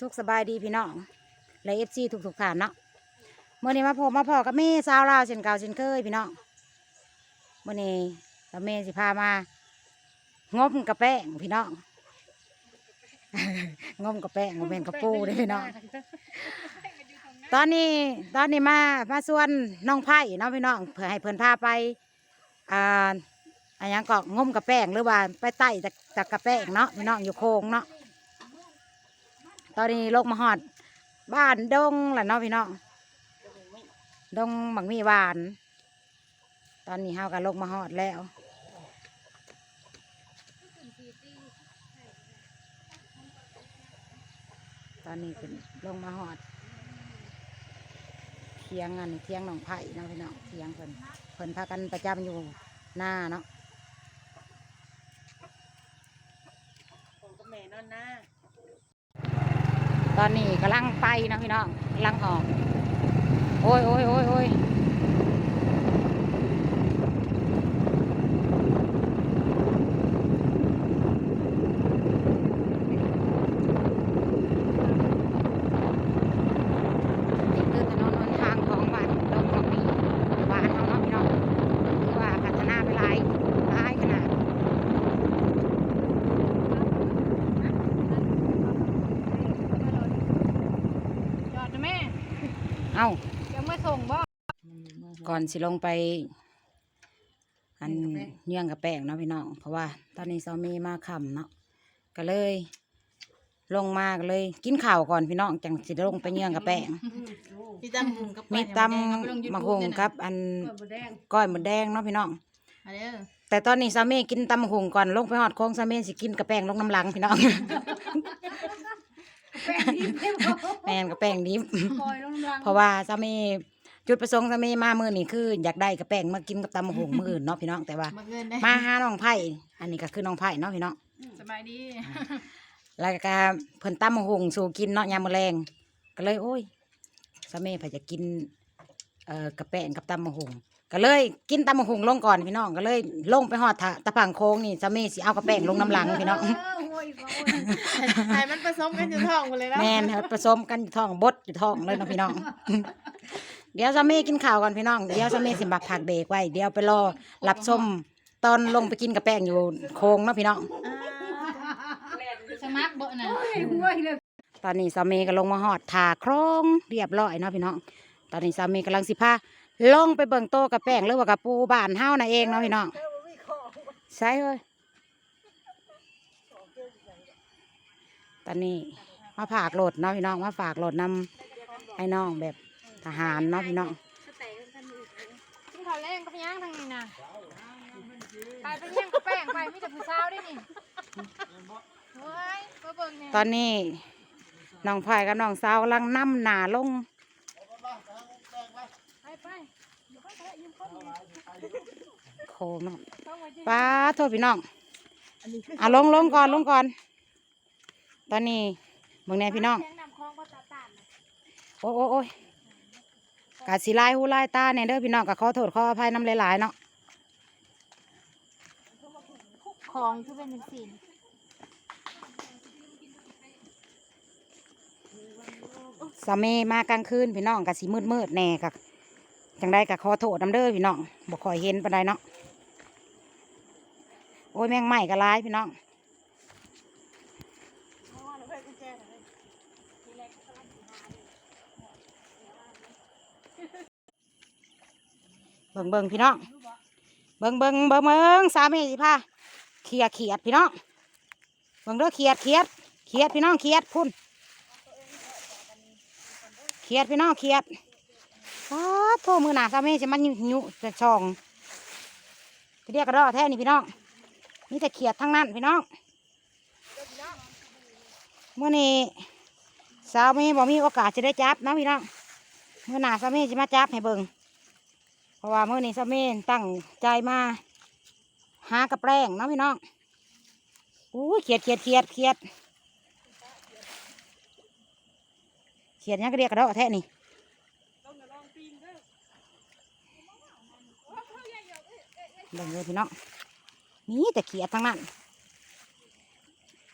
สุขสบายดีพี่น้องและเอฟซีทุกทุกๆท่านเนาะเมื่อนี้มาพบมาพอกับแม่สาวลาวเช่นเก่าเช่นเคยพี่น้องเมื่อนี้กับแม่สิพามางมกระแป้งพี่น้องงมกระแป้งงมเป็นกระปูเด้อพี่น้องตอนนี้ตอนนี้มามาส่วนน้องไผ่เนาะพี่น้องเพื่อให้เพื่อนพาไปอ่าอันยังก็งมกระแป้งหรือว่าไปไต่จากจากกระแป้งเนาะพี่น้องอยู่โค้งเนาะ ตอนนี้ลงมาหอด บ้านดงแหละเนาะพี่น้องดงบักมีหวาน ตอนนี้เฮาก็ลงมาหอดแล้วตอนนี้เป็นลงมาหอดเทียงอันเทียงหนองไผ่เนาะพี่น้องเทียงเพิ่นเพิ่นพากันประจำอยู่หน้าเนาะผมกับแม่นอนหน้า ตอนนี้กำลังไปนะพี่น้องกำลังออก โอ้ยโอ้ยโอ้ยโอ้ยนี่คือถนนหนทางของบ้านดงของมีบ้านเราเนาะพี่น้องคือว่าพัฒนาไปหลายหลายขนาด จอดนะแม่ เอ้า ยังไม่ส่งบ่ ก่อนสิลงไป อันเยื่องกับแป้งเนาะพี่น้อง เพราะว่า ตอนนี้สามีมาค่ำเนาะก็เลย ลงมาก็เลย กินข้าวก่อนพี่น้องจังสิลงไปเยื่องกับแป้งมีตำหุงกับมีตำมะฮงกับ อันเปิดบ่แดงก้อยหมดแดงเนาะพี่น้องมาเด้อแต่ตอนนี้สามีกินตำมะฮงก่อนลงไปหอดโค้งสามีสิกินกับแป้งลงน้ำหลังพี่น้องแป้งดิบไม่พอแม่นกับแป้งดิบปล่อยลงรังเพราะว่าสามี จุดประสงค์สามีมามือนี่คือ อยากได้กับแป้งมากินกับตำมะฮงมืออื่นเนาะพี่น้องแต่ว่า มาเงินได้มาหาน้องไผ่อันนี้ก็คือน้องไผ่เนาะพี่น้องสบายดีแล้วก็เพิ่นตั้มหงสู่กินเนาะยามมื้อแรงก็เลย โอ้ยสามีไผจะกินเอ่อกระแป้งกับตำมะฮงก็เลยกินตำมะฮงลงก่อนพี่น้องก็เลยลงไปหอดทะตะพังโค้งนี่สามีสิเอากระแป้งลงน้ำหลังพี่น้องไข่มันผสมกันอยู่ท้องหมดเลยแล้วแม่นครับผสมกันอยู่ท้องบดอยู่ท้องเลยเนาะพี่น้อง เดี๋ยวสามีกินข้าวก่อนพี่น้อง เดี๋ยวสามีสิบักผักเบรกไว้ เดี๋ยวไปรอรับชมตอนลงไปกินกระแป้งอยู่โค้งเนาะพี่น้อง สมัครบ่น่ะตอนนี้สามีก็ลงมาหอดถาโครงเรียบร้อยเนาะพี่น้อง ตอนนี้สามีกำลังสิพาลงไปเบิ่งโตกับแป้งหรือว่ากับปูบ้านเฮาน่ะเองเนาะพี่น้องใช่เฮ้ยตอนนี้มาฝากโหลดเนาะพี่น้องมาฝากโหลดนำไอ้น้องแบบ ทหารเนาะพี่น้องกินข้าวแรงกับย่างทางนี้น่ะไปไปย่างกับแป้งไปมีแต่ผู้สาวได้นี่เฮ้ยมาเบิ่งแน่ตอนนี้น้องพายกับน้องสาวกำลังนำหนาลงไปไปอยู่ข้างแท้ยืมคนโคงเนาะต้องไว้ที่ป้าโทษพี่น้องอะลงลงก่อนลงก่อน ตอนนี้เบิ่งแน่พี่น้องแข้งนำคลองบ่ตาตานน่ะโอ้ยโอ้ยโอ้ย กาสีลายหูลายตาเนี่ยเด้อพี่น้องกะขอโทษขออภัยน้ำหลายๆเนาะคลองคือเป็นจังซี่สามีมากลางคืนพี่น้องกะสีมืดมืดๆแน่กะจังได้กะขอโทษน้ำเด้อพี่น้องบ่ค่อยเห็นปานใดเนาะโอ้ยแมงไหม้กะลายพี่น้อง เบิ่งเบิ่งพี่น้อง เบิ่งเบิ่งเบิ่งเบิ่งสามีสิพาเขียดเขียดพี่น้อง เบิ่งเด้อเขียดเขียดเขียดพี่น้องเขียดพุ่นเขียดพี่น้องเขียดอ้าโทมือหนาซาเม่จะมันยุยุจะช่องไปเรียกกระรอแท้นี่พี่น้องนี่แต่เขียดทั้งนั้นพี่น้องเมื่อนี้สาวเม่บอกมีโอกาสจะได้จับนะพี่น้อง เมื่อหนาซาเม่จะมาจับให้เบิงเพราะว่าเมื่อนี้ซาเม่ตั้งใจมาหากระแปรงเนาะพี่น้องอู้เขียดเขียดเขียดเขียดเขียนยังก็เรียกกระดอกแท้นี่เบิ่งเลยพี่น้องนี่แต่เขียดทั้งนั้น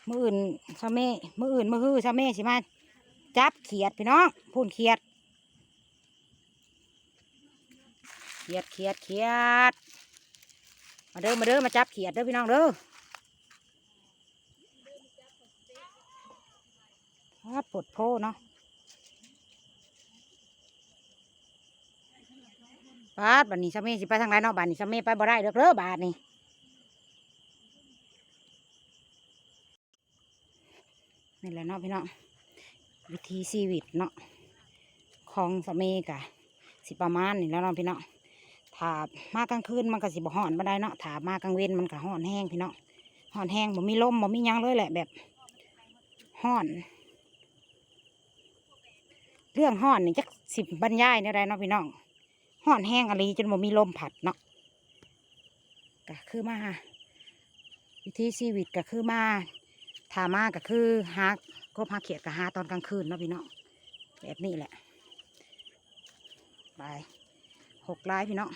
มืออื่นชาเม่มืออื่นมือฮือชาเม่สิมาจับเขียดพี่น้องพูนเขียด เขียดเขียดเขียด มาเด้อมาเด้อมาจับเขียดเด้อพี่น้องเด้อพอดปวดโพเนาะบาดบัดนี้สามีสิไปทางไหนเนาะบาดนี้สามีไปบ่ได้เด้อเด้อบาดนี้นี่แหละเนาะพี่น้องวิธีชีวิตเนาะของสามีกะสิประมาณนี่แล้วเนาะพี่น้อง ถ้ามากลางคืนมันก็สิบ่ฮ้อนบ่ได้เนาะถ้ามากลางเว้นมันก็ฮ้อนแห้งพี่น้องฮ้อนแห้งบ่มีลมบ่มียังเลยแหละแบบฮ้อน เรื่องฮ้อนนี่จักสิบบรรยายเนี่ไรเนาะพี่น้องฮ้อนแห้งอะไรจนบ่มีลมผัดเนาะก็คือมาวิธีชีวิตก็คือมาถามาก็คือหากก็พาเขียดกับหาตอนกลางคืนเนาะพี่น้องแบบนี้แหละไป หกลายพี่น้อง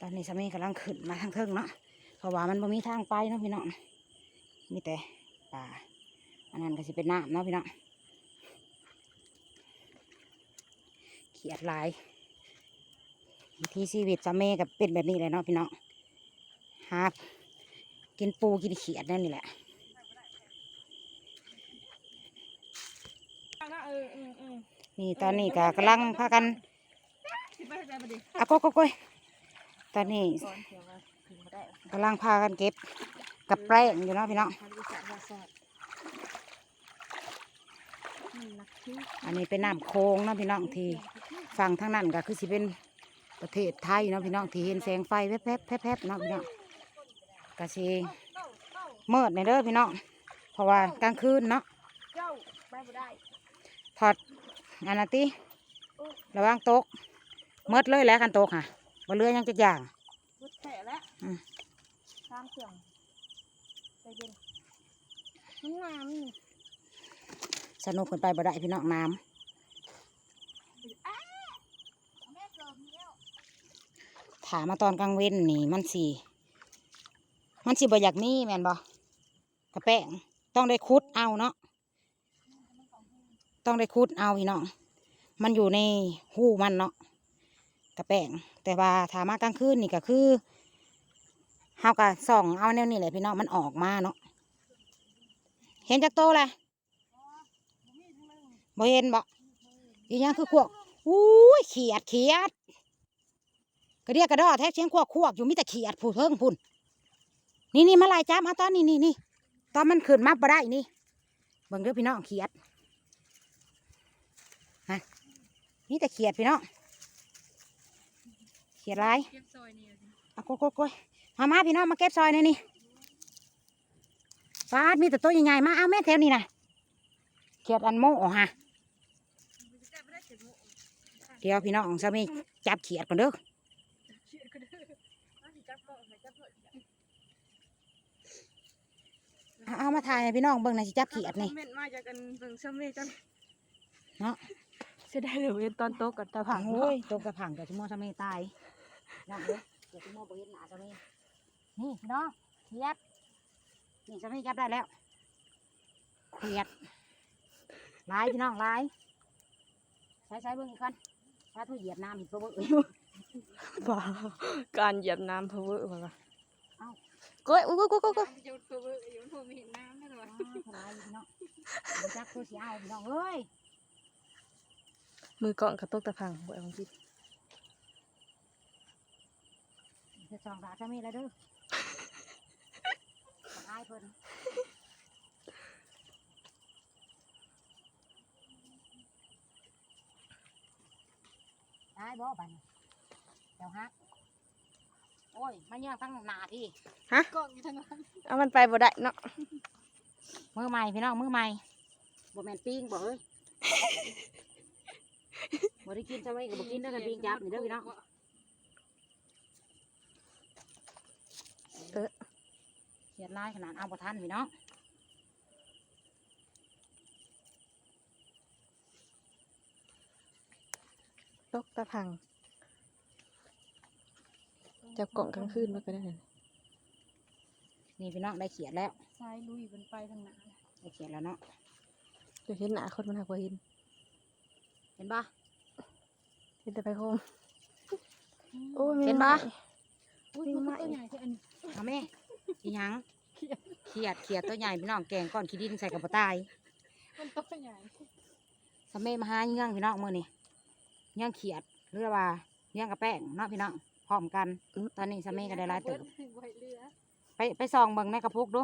ตอนนี้สามีกำลังขึ้นมาทางเทิงเนาะเพราะว่ามันบ่มีทางไปเนาะพี่น้องมีแต่ป่าอันนั้นก็สิเป็นน้ำเนาะพี่น้องเขียดลายวิธีชีวิตสามีกับเป็นแบบนี้เลยเนาะพี่น้องหากินปูกินเขียดนั่นนี่แหละ เออเออเออ นี่ตอนนี้ก็กำลังพากันอะโก้โก้โก้ตอนนี้กำลังพากันเก็บกับแป้งอยู่เนาะพี่น้องอันนี้เป็นน้ำโค้งเนาะพี่น้องที่ฝั่งทางนั้นก็คือสิเป็นประเทศไทยเนาะพี่น้องที่เห็นแสงไฟแวบๆแพบๆเนาะพี่น้องก็สิมืดในเด้อพี่น้องเพราะว่ากลางคืนเนาะถอด อันนั้นติระวังตกมืดเลยแหล้วกันตกค่ะบ่เรือยังจะอย่างรุดแผลแล้วอืมตามเครื่องใจเย็นมันงามนี่สนุกกันไปบ่ได้พี่น้องน้ำแม่เกิดเนี้ยถามมาตอนกลางเว้นนี่มันสีมันสีบ่อยากมีแม่นบ่กระแป้งต้องได้คุดเอาเนาะ ต้องได้คุดเอาพี่น้องมันอยู่ในหูมันเนาะกระแป้งแต่ว่าถามากลางคืนนี่ก็คือเฮากะส่องเอาแนวนี้แหละพี่น้องมันออกมาเนาะเห็นจากโตแหละบ่เห็นบ่อีหยังคือขวกอุ้ยเขียดเขียดกระเดียกระดอแท็กเชียงขวกขวกอยู่มีแต่เขียดผู้เทิงพุ่นนี่นี่มาลายจ้ามาตอนนี้นี่นี่ตอนมันขึ้นมาบ่ได้นี่เบิ่งเด้อพี่น้องเขียดฮะ นี่แต่เขียดพี่น้องเขียดลายเก็บซอยนี่สิเอาโกโกโกยมามาพี่น้องมาเก็บซอยในนี่ฟาดมีแต่ตัวใหญ่ๆมาเอาแม่แถวนี้นะเขียดอันโมฮะมันจะจับไม่ได้เจ็บหัวเดี๋ยวพี่น้องจะมีจับเขียดก่อนเด้อเชื่อก็ได้เอาสิจับก็เอาสิจับก็เอาเอามาถ่ายให้พี่น้องเบิ่งหน่อยสิจับเขียดนี่เม็ดมาจ จังเนาะเสียดายเลยเว้ยตอนโตกับตาผังโอ้ยตกกระผังกับชิโมทำไมตายน้องเด้อเดี๋ยวชิโมบเห็นหนาทำไมนี่พี่น้องเขียดนี่ทำไมจับได้แล้วเขียดลายพี่น้องลายใช้ใช้เบิ่งอีกก่อนถ้าทุเหยียบน้ำอีกตัวเบิ่งเอ้ยบ้าการเหยียบน้ำเพอเวอร์มาเอ้าก้อยอุ้ยก้อยก้อยก้อยจะตัวเบอร์อยู่มันไม่เห็นน้ำแน่นอนอ้าวลายพี่น้องเดี๋ยวจับตัวสีเอาพี่น้องเอ้ย มือกล่องกระตกตะพังบ่เอาของพี่จะสองตาจะมีอะไรเด้อลายเพิ่นได้บ่บัดนเดี๋ยวฮะโอ้ยมันยังตั้งหนาที่กล้องอยู่ทางนั้นเอามันไปบ่ได้เนาะมือใหม่พี่น้องมือใหม่บ่แม่นปิ้งบ่เฮ้ย บ่ได้กินซะไว้ก็บ่กินเด้อกันปิ้งจับนี่เด้อพี่น้องเขียดลายขนาดเอาบ่ทันพี่น้องตกตะพังจับกล่องกลางคืนมาก็ได้นั่นนี่พี่น้องได้เขียดแล้วซ้ายลุยมันไปทางนั้นโอเคแล้วเนาะจะเห็นหน้าคนมันหักว่าเห็นเห็นปะ เห็นแต่ไปโคมโอ้ยเห็นปะ อุ้ยมันตัวใหญ่ที่อันนี้เอาแม่อีหยังเขียดเขียดตัวใหญ่พี่น้องแกงก้อนขี้ดินใส่กับปลาตายมันตัวใหญ่สะเมัมาหาเงี้ยงพี่น้องมือนี่เงี้ยงเขียดหรือว่าเงี้ยงกระแป้งเนาะพี่น้องพร้อมกัน ตอนนี้สะเมัก็ได้หลายเติบ ไว้เรือไปไปส่องเบิ่งในกระปุกดู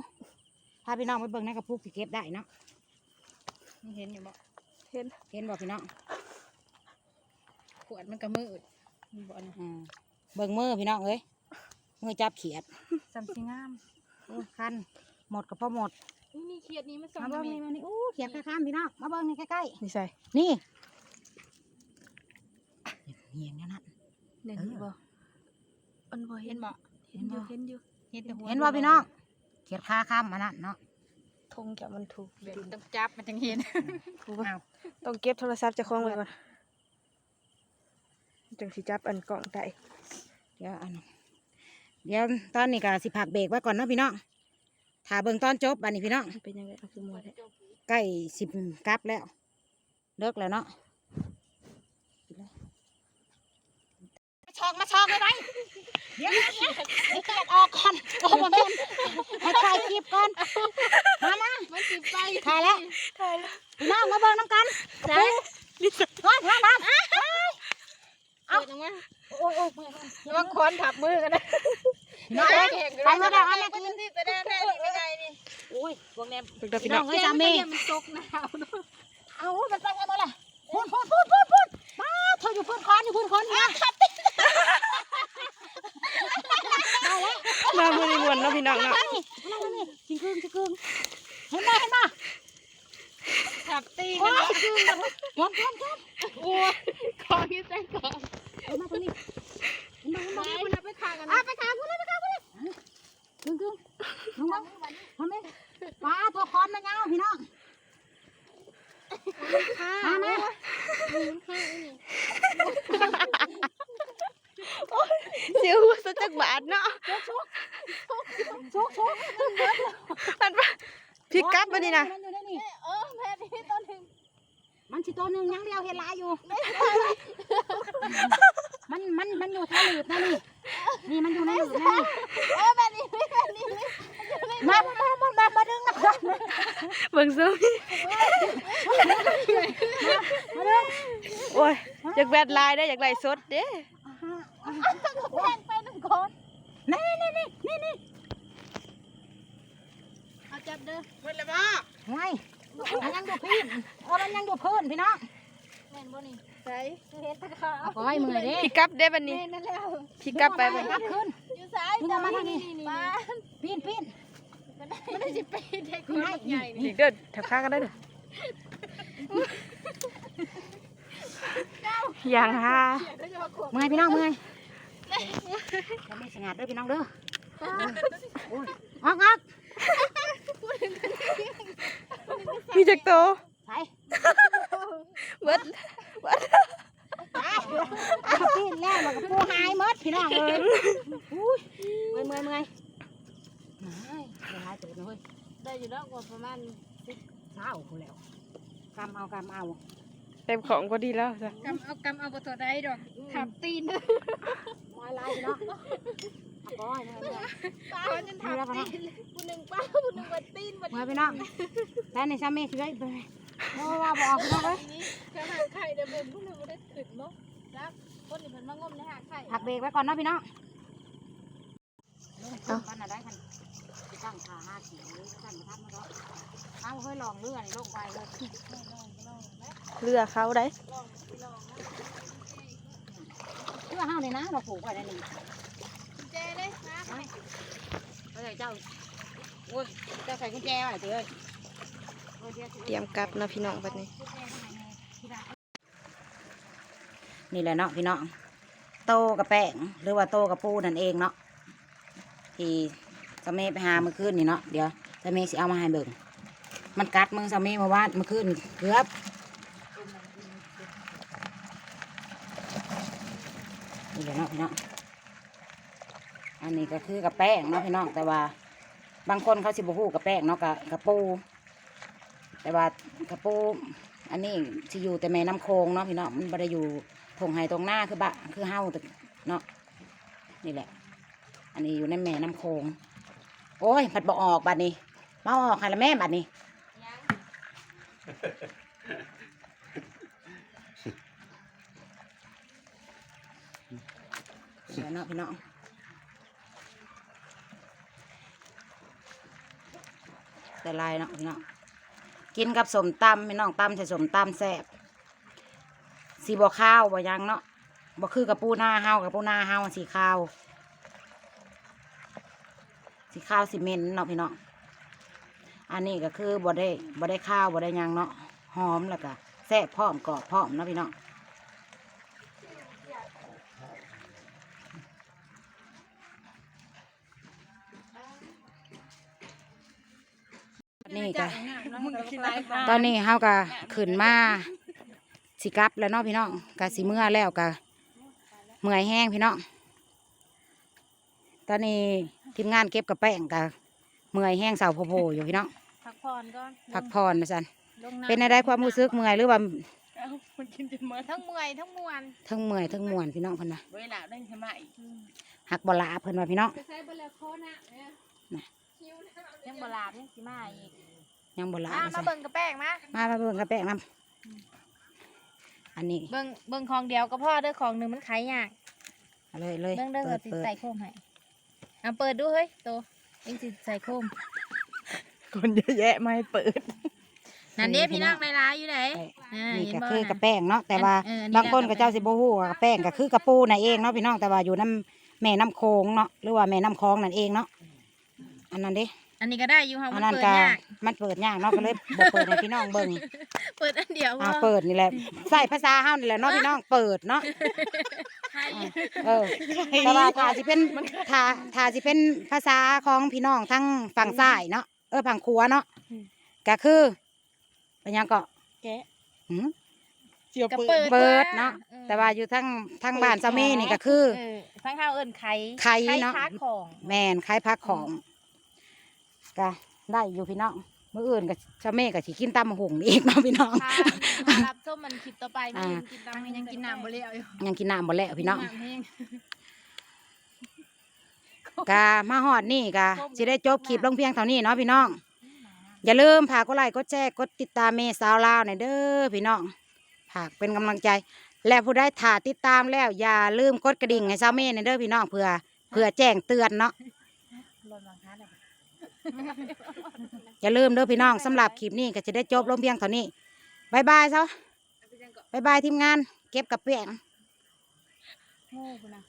พาพี่น้องไปเบิ่งในกระปุกที่เก็บได้เนาะมึงเห็นอยู่บ่เห็น เห็นบอกพี่น้องข วดมันก็มืดมันบ่นะอ่าเบิ่งมือพี่น้องเอ้ยมือจับเขียดสำสิงามโอ้คันหมดกับพ่อหมดอุ้ยนี่เขียดนี้มันสองมาเบิ่งเมนี่ตรมานี่อู้เขียดข้ามๆพี่น้องมาเบิ่งนี่ใกล้นี่ใส่ๆนี่เหียงนั่นน่ะเห็นอยู่บ่มันบ่เห็เห็นนบ่เห็นอยู่เห็นอยู่เห็นแต่หัวเห็นว่าพี่น้องเขียดขาข้ามมานั่นเนาะธงจะมันถูกเดี๋ยวต้องจับมันจังเห็นอ้าวต้องเก็บโทรศัพท์เจะคล้าของไว้ก่อน จังสิจับอันกล่องได้เดี๋ยวอันเดี๋ยวตอนนี้ก็สิพักเบรกไว้ก่อนเนาะพี่น้องถ้าเบิ่งตอนจบอันนี้พี่น้องมันเป็นยังไงมันคือมัวแท้ใกล้สิบกลับแล้ว เลิกแล้วเนาะมาชอกมาชอกเลยไหมเดี๋ยวเดี๋ยวเดี๋ยวให้แกะออกก่อนโอ้โหแม่นให้ถ่ายคลิปก่อนมามามันสิไปถ่ายแล้วถ่ายแล้วพี่น้องมาเบิ่งน้ำกันใช่ร้อนร้อนร้อนเปิ ดออกมาโอ้ยโอ้ยระวังคอนทับมือกันนะพี่น้องเอ้ยไปมาแล้วเอาแม่กินที่แสดงได้นี่ไม่ไงนี่โอ้ยพวกแนมลูกเด้อพี่น้องงเอ้ยสามีมันตกหนาวเนะเอามันไปกันหมดเลยพูดพูดพูดพูดพูดมาเธออยู่พูดคอนอยู่พูดคอนนะได้แล้วน้ำมันมวนเนาะพี่น้องเนาะนั่งนี่นั่งนี่จิงกึงจิงกึงเห็นไหมเห็นไหมทับตีโอ้กันยจิงกึงแบบย้อนย้อนย้อนโอ้ยของที่ใส่ก่อน เห็นไหมตรงนี้เห็นไหมเห็นไหมไปคุณไปทางกันอะนะไปขางคุณเลยไปขางคุณเลยจิงกึงน้องบ้างทำไมปลาตัวคอนมันยาวพี่น้องมามาเสียวสะจักบาทเนาะชุกชุกมันพลิกกลับมานี่นะ มันอยู่ในนี่ เออแม่นี่ตอนนึง มันสิตัวหนึ่งยังเดียวเห็นหลายอยู่ มันมันมันอยู่ทะลืบนะนี่ นี่มันอยู่ในหลืบนะนี่เออแม่นี่แม่นี่มามามามามาดึงนะเบิ่งซุมมาดึงโอ้ยอยากแบดลายได้อยากไล่สดเด้แป้งไปหนึ่งคนนี่นี่นี่นี่นี่เอาจับเด้อไง มันยังอยู่พื้นเออมันยังอยู่พื้นพี่น้องแม่นบ่นี่ใส่เห็นตะขาเอาก้อยมือเด้พลิกกลับเด้บัดนี้แม่นั่นแล้วพลิกกลับไปไปบัดกลันี้บขึ้นอยู่ซ้ายมึงเอามาทางนี้ป้าปีนปีนมันได้สิไปได้คนใหญ่นี่อีกเด้อแถวข้างกันได้เด้ออย่างฮาได้จะมาขวบเมื่อยพี่น้องเมื่อยจะไม่สงัดเด้วยพี่น้องเด้อโอ้ยออกออก มีจักโตไปเบิดเอาปีนแล้วมันก็ปูหายหมดพี่น้องเลยอุ้ยเมื่อยเมื่อยเมื่อยไม่ไม่หายตื่นเลยได้อยู่แล้วกว่าประมาณเศร้าคุณแล้วกำเอากำเอาเต็มของก็ดีแล้วจ้ะกำเอากำเอาบ่ตัวใดดอกทับตีนมอยลายพี่น้องเอา ก้อยเมื่อยเมื่อยป้าจนทับตีนผู้หนึ่งป้าผู้หนึ่งวัดตีนวัดเมื่อยพี่น้องแล้วในซ้ำเมฆช่วยไปโอ้ว่าบอกพี่น้องเลยนี้กระหางไข่เดิมผู้หนึ่งบ่ได้ขึ้นบ่รักคนนี้เพิ่นมางมในหางไข่ผักเบรกไว้ก่อนเนาะพี่น้องเอากันอะไรกันไปตั้งขาห้าเสียงหรือตั้งมาทับมาเนาะเอาเฮ้ยลองเลื่อนลงไปเลยเรือเขาได้เพื่อห้าเลยนะมาผูกไว้ในนี้กุญแจ เลยนะเฮ้ยเจ้าโอ้ยเจ้าใส่กุญแจไว้เถอะเตรียมกลับเนาะพี่น้องบัดนี้ นี่แหละเนาะพี่น้อง โตกับแป้งหรือว่าโตกับปูนั่นเองเนาะที่สามีไปหาเมื่อคืนนี่เนาะเดี๋ยวสามีสิเอามาให้เบิ่งมันกัดมือสามีเมื่อวานเมื่อคืนเกือบนี่แหละเนาะพี่น้อง อันนี้ก็คือกับแป้งเนาะพี่น้องแต่ว่า บางคนเขาสิบหูกับแป้งเนาะกับกับปู แต่ว่ากระปู อันนี้ที่อยู่แต่แม่น้ำโคงเนาะพี่น้องมันบ่ได้อยู่ทงไห้ตรงหน้าคือบะคือเฮาแต่เนาะนี่แหละ อันนี้อยู่ในแม่น้ำโคง โอ้ยผัดบ่ออกบัดนี้มาเอาออกให้ละแม่บัดนี้เดี๋ยวเนาะพี่น้อง แต่ลายเนาะพี่น้องกินกับสมตำพี่น้องตำใส่สมตำแซ่บสีบ่ข้าวบ่ยังเนาะบ่คือกับปูหน้าเฮากับปูหน้าเฮาสีข้าว สีข้าวสีเมนเนาะพี่น้องอันนี้ก็คือบ่ได้บ่ได้ข้าวบ่ได้ยังเนาะหอมแล้วก็แซ่บพร้อมกรอบพร้อมเนาะพี่น้อง นี่ก็ตอนนี้เฮาก็ขึ้นมาสิกลับแล้วเนาะพี่น้องก็สิเมื่อแล้วก็เมื่อยแห้งพี่น้องตอนนี้ทีมงานเก็บกระแป้งก็เมื่อยแห้งเสาโพโพอยู่พี่น้องพักผ่อนก่อนพักผ่อนนะสันลงำเป็นอะไรความรู้สึกเมื่อยหรือว่ามันกินจนหมดทั้งเมื่อยทั้งมวนทั้งเมื่อยทั้งมวนพี่น้องเพิ่นนะเวลาได้ใช่ไหมหักบลาเพิ่นว่าพี่น้องจะใช้เบลโคนะยังบลาบยังสิมาอีกยังบลามาว่ามาซั่นเบิ่งกระแป้งมามามาเบิ่งกระแป้งนํอันนี้เบิ่งเบิ่งของเดียวก็พ่อเด้อของหนึ่งมันขายยากเอาเลยเลยเบิ่งเด้อเปิก็ดสิเปิดใส่โคมให้อะเปิดดูเฮ้ยโตเองสิใส่โคมคนเยอะแยะไม่ให้เปิด นั่นเด้พี่น้องในร้านอยู่ไหนอ่านี่เห็ก็บ่คือกระน่ะ แป้งเนาะแต่ว่าอันเอออันนี้ บางคนแล้วกก็ระแป้งเจ้าสิบ่ฮู้ว่ากระแป้งก็คือกระปูนั่นเองเนาะพี่น้องแต่ว่าอยู่น้ำแม่น้ำโคงเนาะหรือว่าแม่น้ำคลองนั่นเองเนาะอันนั้นเด้ อันนี้ก็ได้อยู่ค่ะอัมันนนั้นเปิดก็ยากมันเปิดยากเนาะก็เลยบ่เปิดให้พี่น้องเบิ่งเปิดอันเดียวอ่าพอเปิดนี่แหละใส่ภาษาเฮานี่แหละเนาะพี่น้องเปิดเนาะใช่เออแต่ว่าถ้าสิเป็นถ้าถ้าสิเป็นภาษาของพี่น้องทั้งฝั่งซ้ายเนาะเออฝั่งขวาเนาะก็คือเป็นหยังก็แกะหืม เจียวก็เปิเปิดดเปิดเนาะ ออแต่ว่าอยู่ทั้งทั้งบ้านซามีนี่ก็คือ เออทั้งข้าวเอิญไข่ไข่เนาะค้าของ แม่นขายพักของ ก็ได้อยู่พี่น้องมื้ออื่นก็ชาเม่ก็สิกินตำบักหุงอีกเนาะพี่น้องค่ะมารับส้มมันคลิปต่อไปอ่ามีกินตามยังกินน้ำบ่เลี้ยวอยู่ยังกินน้ำบ่แล้วพี่น้องำแห้งกามาฮอดนี่กาสิได้จบคลิปลงเพียงเท่านี้เนาะพี่น้อง อย่าลืมฝากกดไลค์กดแชร์กดติดตามเมสาวลาวหน่อยเด้อพี่น้องฝากเป็นกำลังใจ และผู้ได้ถ่าติดตามแล้ว อย่าลืมกดกระดิ่งให้สาวเมหน่อยเด้อพี่น้องเพื่อเพื่อแจ้งเตือนเนาะ อย่าลืมเด้อพี่น้องสำหรับคลิปนี้ก็จะได้จบลงเพียงเท่านี้บายบายเซาบายบายทีมงาน เก็บกับเปียง โง่คุณนะ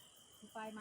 ไปไหม